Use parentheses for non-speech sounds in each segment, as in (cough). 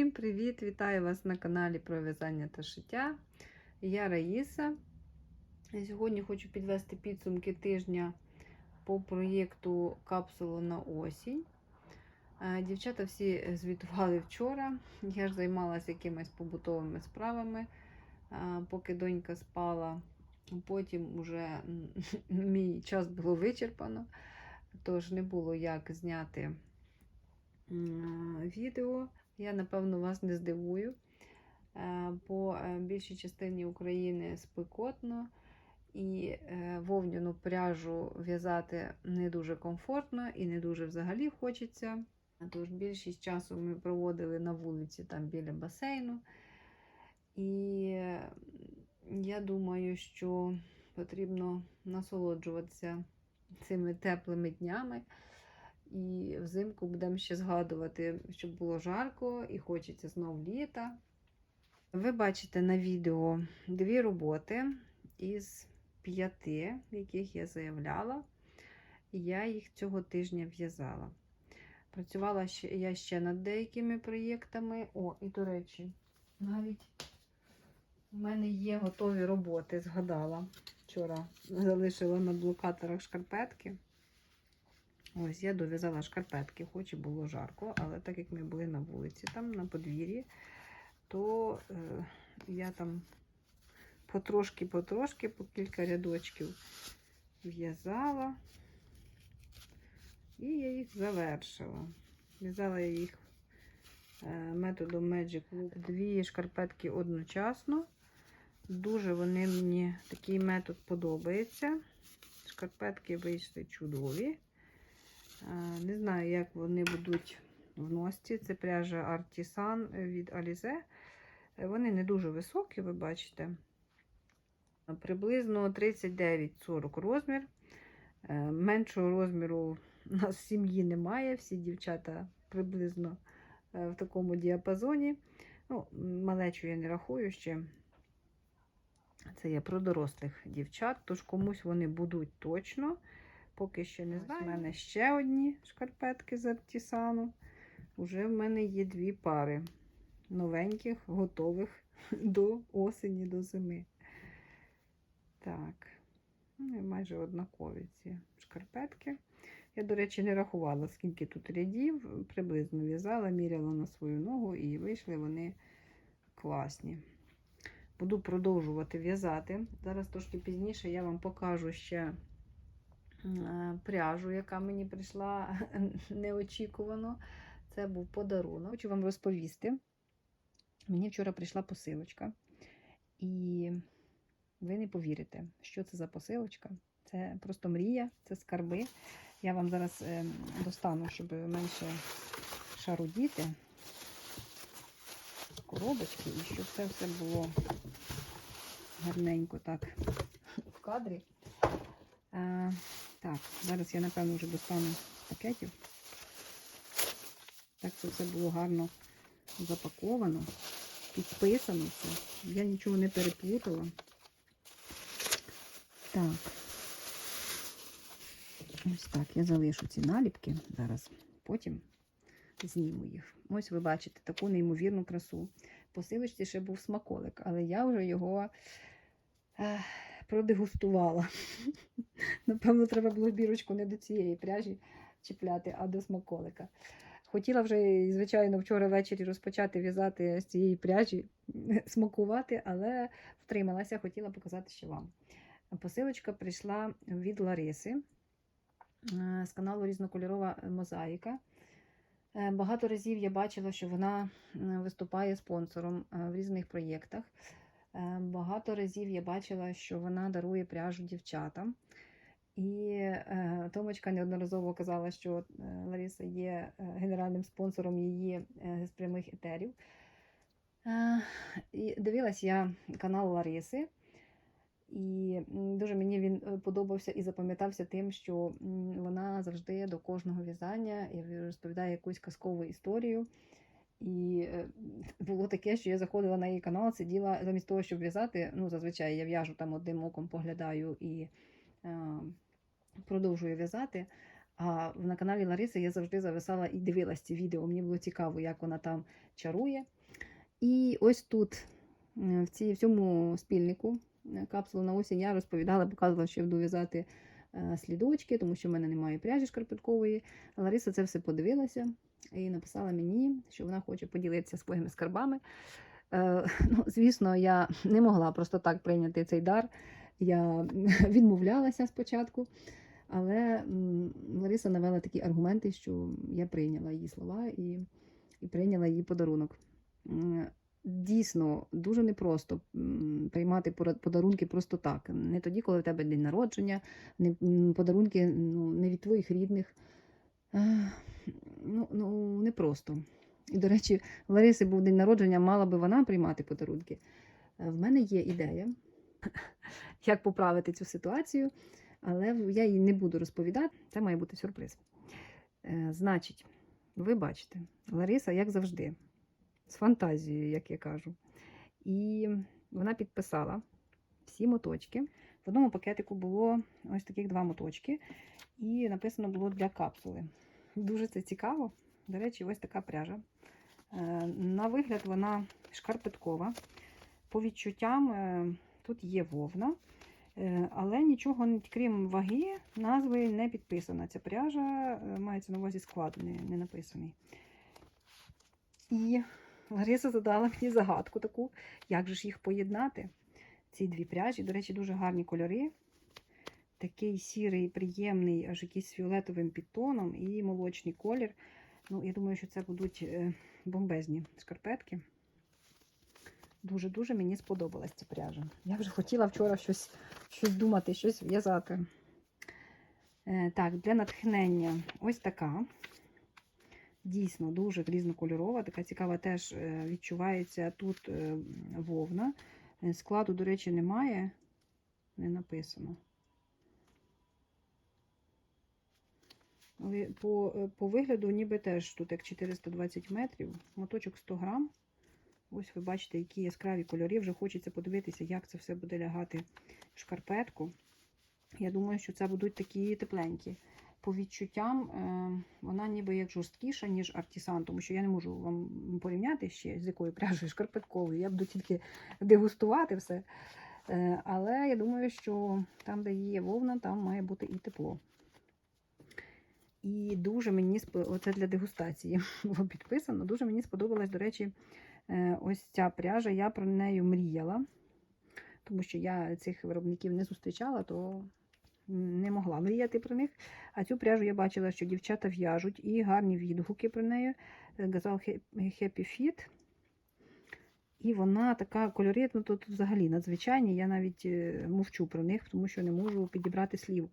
Всім привіт! Вітаю вас на каналі про в'язання та шиття. Я Раїса. Сьогодні хочу підвести підсумки тижня по проєкту Капсула на осінь. Е, Дівчата всі звітували вчора. Я ж займалася якимись побутовими справами, е, поки донька спала. Потім уже (laughs) мій час було вичерпано, тож не було як зняти відео. Я, напевно, вас не здивую. Е, По е, більшій частині України спекотно і е, вовняну пряжу в'язати не дуже комфортно і не дуже взагалі хочеться. Тож більшість часу ми проводили на вулиці там біля басейну. І я думаю, що потрібно насолоджуватися цими теплими днями. І взимку будемо ще згадувати, щоб було жарко і хочеться знов літа. Ви бачите на відео дві роботи із п'яти, яких я заявляла. Я їх цього тижня в'язала. Працювала я ще над деякими проєктами. О, і, до речі, навіть у мене є готові роботи, згадала. Вчора залишила на блокаторах шкарпетки. Ось я дов'язала шкарпетки, хоч і було жарко, але так як ми були на вулиці, там на подвір'ї, то е, я там потрошки-потрошки, по кілька рядочків в'язала, і я їх завершила. В'язала я їх е, методом Magic Loop дві шкарпетки одночасно. Дуже вони мені такий метод подобається. Шкарпетки вийшли чудові. Не знаю, як вони будуть в носці. Це пряжа Artisan від Alize. Вони не дуже високі, ви бачите. Приблизно 39-40 розмір. Е, меншого розміру у нас в сім'ї немає. Всі дівчата приблизно е, в такому діапазоні. Ну, Малечу я не рахую ще. Це я про дорослих дівчат, тож комусь вони будуть точно. Поки що не знаю. У мене ще одні шкарпетки з артісану. Уже в мене є дві пари новеньких, готових (laughs) до осені, до зими. Так, ну, майже однакові ці шкарпетки. Я, до речі, не рахувала, скільки тут рядів, приблизно в'язала, міряла на свою ногу і вийшли вони класні. Буду продовжувати в'язати. Зараз трошки пізніше я вам покажу ще пряжу, яка мені прийшла (laughs) неочікувано. Це був подарунок. Хочу вам розповісти. Мені вчора прийшла посилочка, і ви не повірите, що це за посилочка. Це просто мрія, це скарби. Я вам зараз ем, достану, щоб менше шарудіти коробочки, і щоб це все було гарненько так в кадрі. Так, зараз я, напевно, вже достану пакетів. Так це все було гарно запаковано, підписано все. Я нічого не переплутала. Так. Ось так, я залишу ці наліпки зараз, потім зніму їх. Ось ви бачите таку неймовірну красу. Посилочці ще був смаколик, але я вже його продегустувала. (laughs) Напевно, треба було бірочку не до цієї пряжі чіпляти, а до смаколика. Хотіла вже, звичайно, вчора ввечері розпочати в'язати з цієї пряжі, (laughs) смакувати, але втрималася, хотіла показати ще вам. Посилочка прийшла від Лариси е, з каналу Різнокольорова мозаїка. Е, багато разів я бачила, що вона виступає спонсором е, в різних проєктах. Багато разів я бачила, що вона дарує пряжу дівчатам. І е, Томочка неодноразово казала, що е, Лариса є е, генеральним спонсором її е, з прямих етерів. Е, і Дивилась я канал Лариси, і дуже мені він е, подобався і запам'ятався тим, що вона завжди до кожного в'язання розповідає якусь казкову історію. І е, було таке, що я заходила на її канал, сиділа замість того, щоб в'язати. Ну, зазвичай я в'яжу там одним оком поглядаю і продовжую в'язати. А на каналі Лариси я завжди зависала і дивилась ці відео. Мені було цікаво, як вона там чарує. І ось тут, е, в, цій, в цьому спільнику е, капсулу на осінь я розповідала, показувала, що я буду в'язати е, слідочки, тому що в мене немає пряжі шкарпеткової. Лариса це все подивилася і написала мені, що вона хоче поділитися своїми скарбами. Е, (laughs) ну, звісно, я не могла просто так прийняти цей дар. Я (laughs) відмовлялася спочатку, але Лариса навела такі аргументи, що я прийняла її слова і, і прийняла її подарунок. Дійсно, дуже непросто приймати подарунки просто так. Не тоді, коли в тебе день народження, не, подарунки ну, не від твоїх рідних. Ну, ну, непросто. І, до речі, Лариси був день народження, мала би вона приймати подарунки. Е, В мене є ідея, (laughs) як поправити цю ситуацію, але я її не буду розповідати. Це має бути сюрприз. Е, Значить, ви бачите, Лариса, як завжди, з фантазією, як я кажу. І вона підписала всі моточки. В одному пакетику було ось таких два моточки, і написано було для капсули. Дуже це цікаво. До речі, ось така пряжа. Е, На вигляд вона шкарпеткова. По відчуттям е, тут є вовна, е, але нічого, крім ваги, назви не підписана. Ця пряжа мається на увазі склад, не написаний. І Лариса задала мені загадку таку, як же ж їх поєднати. Ці дві пряжі, до речі, дуже гарні кольори. Такий сірий, приємний, аж якийсь фіолетовим підтоном і молочний колір. Ну, я думаю, що це будуть е, бомбезні шкарпетки. Дуже-дуже мені сподобалась ця пряжа. Я вже хотіла вчора щось, щось думати, щось в'язати. Е, так, для натхнення ось така. Дійсно, дуже різнокольорова, така цікава теж е, відчувається тут вовна. Складу, до речі, немає, не написано. Але по, е, по вигляду ніби теж тут як 420 метрів, моточок 100 грам. Ось ви бачите, які яскраві кольори. Вже хочеться подивитися, як це все буде лягати в шкарпетку. Я думаю, що це будуть такі тепленькі. По відчуттям е, вона ніби як жорсткіша, ніж артісан, тому що я не можу вам порівняти ще з якою пряжею шкарпетковою. Я буду тільки дегустувати все. Е, але я думаю, що там, де є вовна, там має бути і тепло. І дуже мені оце для дегустації (laughs) було підписано. Дуже мені сподобалась, до речі, е, ось ця пряжа. Я про неї мріяла, тому що я цих виробників не зустрічала, то не могла мріяти про них. А цю пряжу я бачила, що дівчата в'яжуть і гарні відгуки про неї. Газал Happy Fit. І вона така кольори, ну тут взагалі надзвичайні. Я навіть е, мовчу про них, тому що не можу підібрати слів,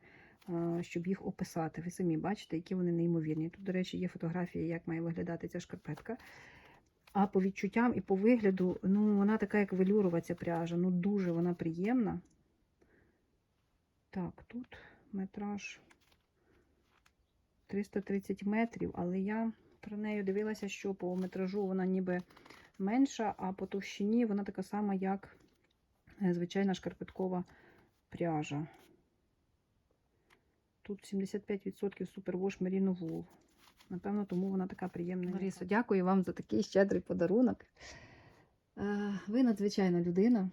щоб їх описати. Ви самі бачите, які вони неймовірні. Тут, до речі, є фотографія, як має виглядати ця шкарпетка. А по відчуттям і по вигляду, ну, вона така, як велюрова ця пряжа. Ну, дуже вона приємна. Так, тут метраж 330 метрів, але я про неї дивилася, що по метражу вона ніби менша, а по товщині вона така сама, як е, звичайна шкарпеткова пряжа. Тут 75% супервош Merino Wool. Напевно, тому вона така приємна. Ларисо, дякую вам за такий щедрий подарунок. Е, Ви надзвичайна людина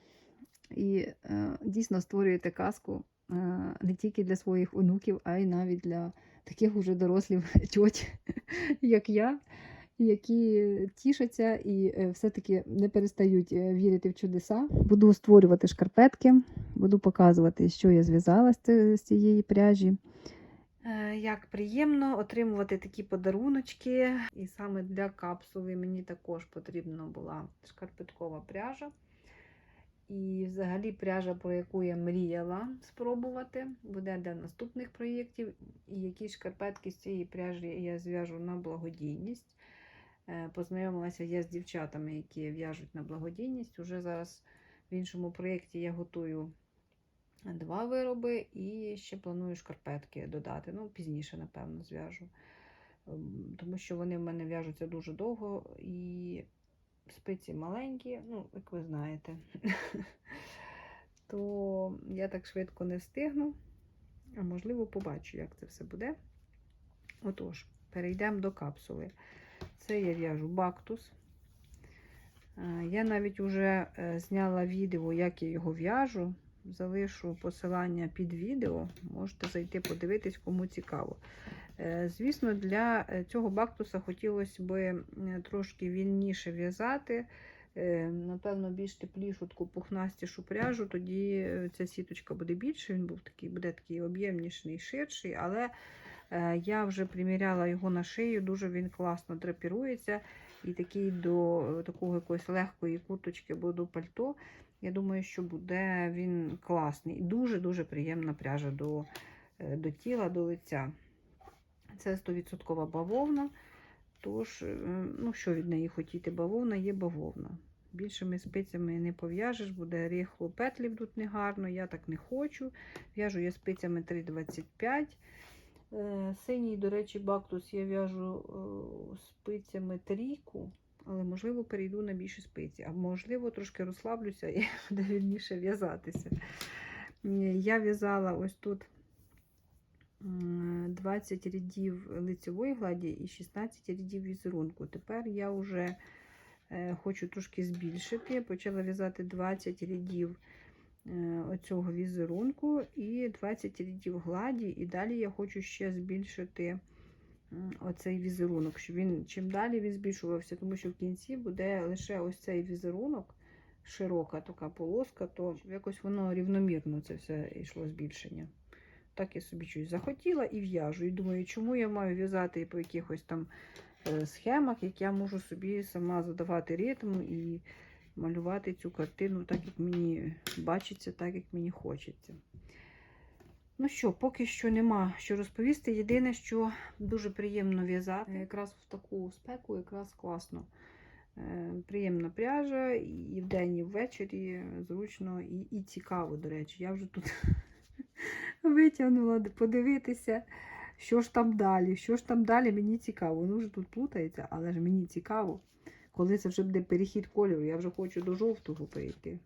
і е, дійсно створюєте казку е, не тільки для своїх онуків, а й навіть для таких уже дорослів (laughs) тьоть, як я, які тішаться і все-таки не перестають вірити в чудеса. Буду створювати шкарпетки, буду показувати, що я зв'язала з цієї пряжі. Е, Як приємно отримувати такі подаруночки. І саме для капсули мені також потрібна була шкарпеткова пряжа. І взагалі пряжа, про яку я мріяла спробувати, буде для наступних проєктів. І які шкарпетки з цієї пряжі я зв'яжу на благодійність. Е, Познайомилася я з дівчатами, які в'яжуть на благодійність. Уже зараз в іншому проєкті я готую два вироби і ще планую шкарпетки додати. Ну, пізніше, напевно, зв'яжу. Ем, Тому що вони в мене в'яжуться дуже довго і спиці маленькі, ну, як ви знаєте. (laughs) То я так швидко не встигну. А можливо, побачу, як це все буде. Отож, перейдемо до капсули. Це я в'яжу бактус. Е, Я навіть вже е, зняла відео, як я його в'яжу. Залишу посилання під відео. Можете зайти подивитись, кому цікаво. Е, Звісно, для е, цього бактуса хотілося б е, трошки вільніше в'язати. Напевно, більш теплішу, таку пухнастішу пряжу, тоді ця сіточка буде більше, він був такий, буде такий об'ємніший, ширший, але я вже приміряла його на шию, дуже він класно драпірується. І такий до такого якоїсь легкої курточки до пальто. Я думаю, що буде він класний. Дуже-дуже приємна пряжа до, е, до тіла, до лиця. Це 100% бавовна. Тож, е, ну що від неї хотіти? Бавовна є бавовна. Більшими спицями не пов'яжеш, буде рихло, петлі будуть негарно, я так не хочу. В'яжу я спицями 3,25. Е, Синій, до речі, бактус я в'яжу спицями трійку, але можливо перейду на більші спиці, а можливо трошки розслаблюся і (laughs) буде вільніше в'язатися. Я в'язала ось тут 20 рядів лицевої гладі і 16 рядів візерунку. Тепер я вже е, хочу трошки збільшити. Почала в'язати 20 рядів е, оцього візерунку і 20 рядів гладі. І далі я хочу ще збільшити оцей візерунок, щоб він чим далі він збільшувався, тому що в кінці буде лише ось цей візерунок. Широка така полоска, то якось воно рівномірно це все йшло збільшення. Так я собі щось захотіла і в'яжу. І думаю, чому я маю в'язати по якихось там е, схемах, як я можу собі сама задавати ритм і малювати цю картину так, як мені бачиться, так, як мені хочеться. Ну що, поки що нема що розповісти. Єдине, що дуже приємно в'язати. Якраз в таку спеку, якраз класно. Е, Приємна пряжа, і вдень, і ввечері зручно і, і цікаво, до речі. Я вже тут (laughs) витягнула подивитися, що ж там далі. Що ж там далі, мені цікаво. Воно вже тут плутається, але ж мені цікаво, коли це вже буде перехід кольору. Я вже хочу до жовтого перейти.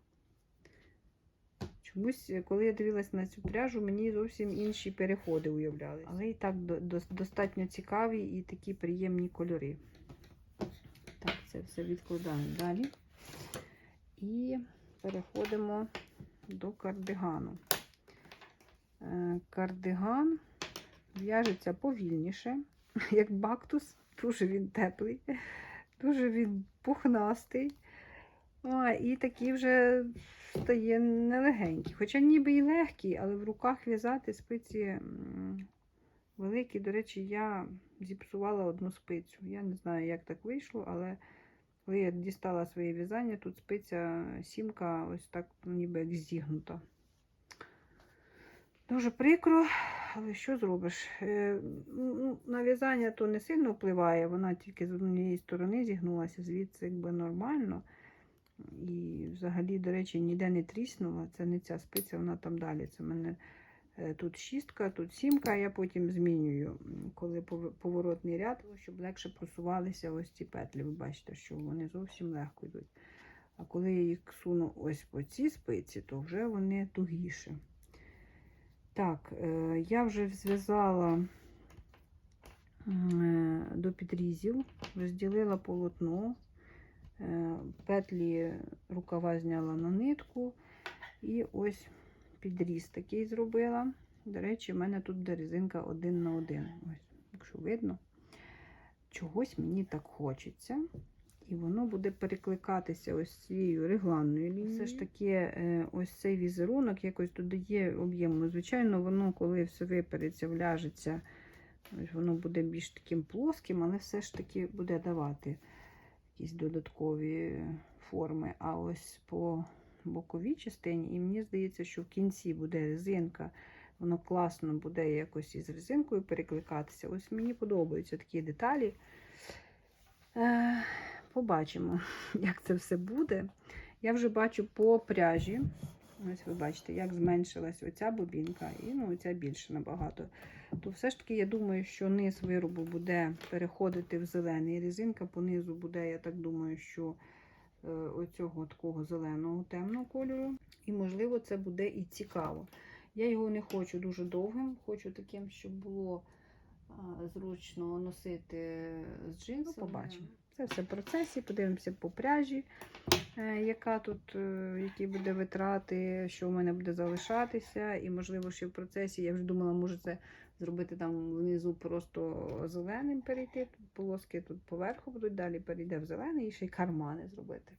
Чомусь, коли я дивилась на цю пряжу, мені зовсім інші переходи уявляли. Але і так до- до- достатньо цікаві і такі приємні кольори. Так, це все відкладаємо далі. І переходимо до кардигану. Е, Кардиган в'яжеться повільніше, (laughs) як бактус. Дуже він теплий, дуже він пухнастий. А, і такий вже стає нелегенький. Хоча ніби і легкий, але в руках в'язати спиці великі. До речі, я зіпсувала одну спицю. Я не знаю, як так вийшло, але коли я дістала своє в'язання, тут спиця сімка ось так ніби як зігнута. Дуже прикро, але що зробиш? Е, ну, На в'язання то не сильно впливає, вона тільки з однієї сторони зігнулася, звідси якби нормально. І взагалі, до речі, ніде не тріснула. Це не ця спиця, вона там далі. Це в мене е, тут шістка, тут сімка, я потім змінюю, коли поворотний ряд, щоб легше просувалися ось ці петлі. Ви бачите, що вони зовсім легко йдуть. А коли я їх суну ось по цій спиці, то вже вони тугіше. Так, е, я вже зв'язала е, до підрізів, розділила полотно, петлі рукава зняла на нитку, і ось підріз такий зробила. До речі, в мене тут резинка один на один. Ось, якщо видно, чогось мені так хочеться. І воно буде перекликатися ось цією регланною лінією. Все ж таки, е, ось цей візерунок якось додає об'єму. Звичайно, воно, коли все випереться, вляжеться, ось воно буде більш таким плоским, але все ж таки буде давати якісь додаткові форми. А ось по боковій частині, і мені здається, що в кінці буде резинка. Воно класно буде якось із резинкою перекликатися. Ось мені подобаються такі деталі. Е, Побачимо, (laughs) як це все буде. Я вже бачу по пряжі. Ось ви бачите, як зменшилась оця бобінка, і ну, оця більше набагато. То все ж таки, я думаю, що низ виробу буде переходити в зелений. Резинка по низу буде, я так думаю, що е, оцього такого зеленого темного кольору. І, можливо, це буде і цікаво. Я його не хочу дуже довгим, хочу таким, щоб було зручно носити з джинсами. Побачимо. Це все в процесі, подивимося по пряжі, е, яка тут, е, які буде витрати, що в мене буде залишатися. І, можливо, ще в процесі, я вже думала, може це зробити там внизу просто зеленим перейти. Тут полоски тут поверху будуть, далі перейде в зелений і ще й кармани зробити.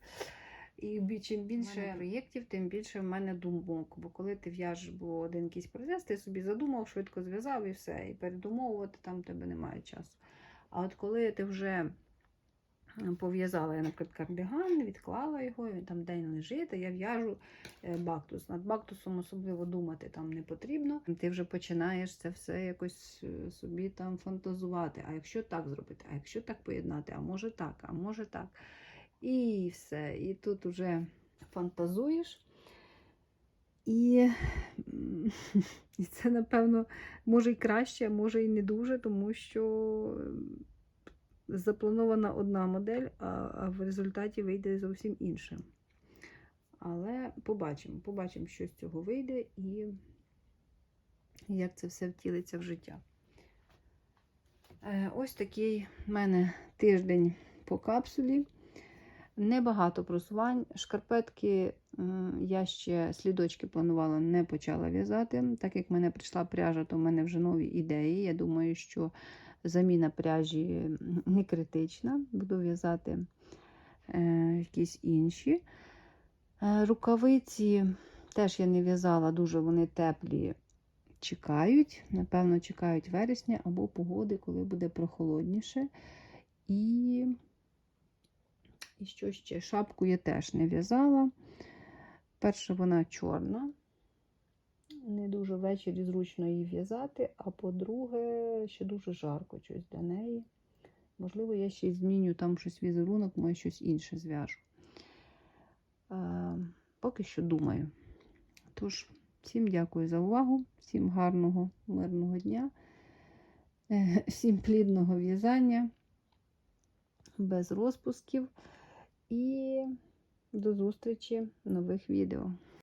І чим більше проєктів, тим більше в мене думок. Бо коли ти в'яжеш бо один якийсь процес, ти собі задумав, швидко зв'язав і все. І передумовувати там тебе немає часу. А от коли ти вже пов'язала я, наприклад, кардиган, відклала його, він там день лежить, а я в'яжу е, бактус. Над бактусом особливо думати там не потрібно. Ти вже починаєш це все якось е, собі там фантазувати. А якщо так зробити, а якщо так поєднати, а може так, а може так. І все. І тут вже фантазуєш. І, (laughs) і це, напевно, може і краще, а може і не дуже, тому що запланована одна модель, а, в результаті вийде зовсім інше. Але побачимо, побачимо, що з цього вийде і як це все втілиться в життя. Е, Ось такий в мене тиждень по капсулі. Небагато просувань. Шкарпетки я ще слідочки планувала, не почала в'язати. Так як в мене прийшла пряжа, то в мене вже нові ідеї. Я думаю, що заміна пряжі не критична. Буду в'язати е, якісь інші. Е, рукавиці теж я не в'язала, дуже вони теплі. Чекають, напевно, чекають вересня або погоди, коли буде прохолодніше. І, і що ще? Шапку я теж не в'язала. Перша вона чорна. Не дуже ввечері зручно її в'язати, а по-друге, ще дуже жарко щось для неї. Можливо, я ще зміню там щось візерунок, може щось інше зв'яжу. Е, поки що думаю. Тож, всім дякую за увагу, всім гарного, мирного дня, е, всім плідного в'язання, без розпусків. І до зустрічі в нових відео.